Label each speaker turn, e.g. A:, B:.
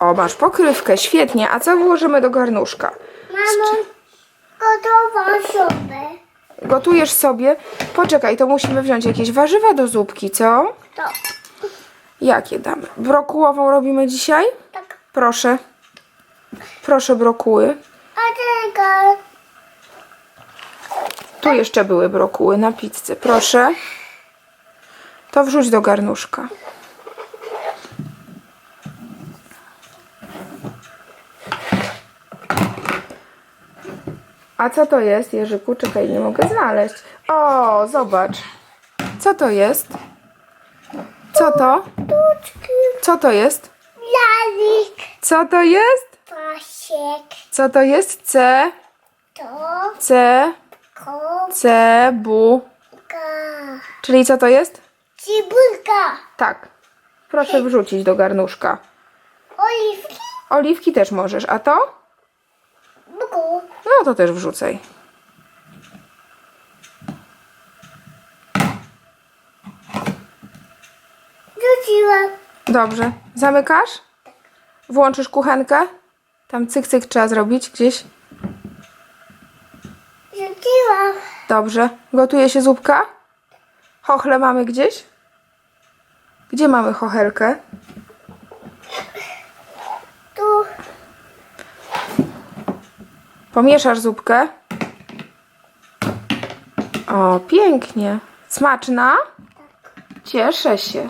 A: O, masz pokrywkę, świetnie. A co włożymy do garnuszka?
B: Mamo, gotowa zupę.
A: Gotujesz sobie? Poczekaj, to musimy wziąć jakieś warzywa do zupki, co?
B: To,
A: Jakie damy? Brokułową robimy dzisiaj?
B: tak.
A: Proszę. Proszę brokuły.
B: A tego,
A: Tu jeszcze były brokuły na pizzę. Proszę. To wrzuć do garnuszka. A co to jest, Jerzyku? Czekaj, nie mogę znaleźć. O, zobacz. Co to jest? Co to? Co to jest?
B: lalek,
A: Co to jest?
B: pasiek,
A: Co to jest? C,
B: to,
A: C,
B: kołka,
A: C, bu. Czyli co to jest?
B: cibulka,
A: Tak. Proszę wrzucić do garnuszka.
B: oliwki,
A: Oliwki też możesz, a to? No to też wrzucaj.
B: rzuciłam,
A: Dobrze. Zamykasz? Włączysz kuchenkę? Tam cyk, cyk trzeba zrobić gdzieś.
B: rzuciłam,
A: Dobrze. Gotuje się zupka? Chochle mamy gdzieś? Gdzie mamy chochelkę?
B: tu,
A: Pomieszasz zupkę. O, pięknie. Smaczna? Cieszę się.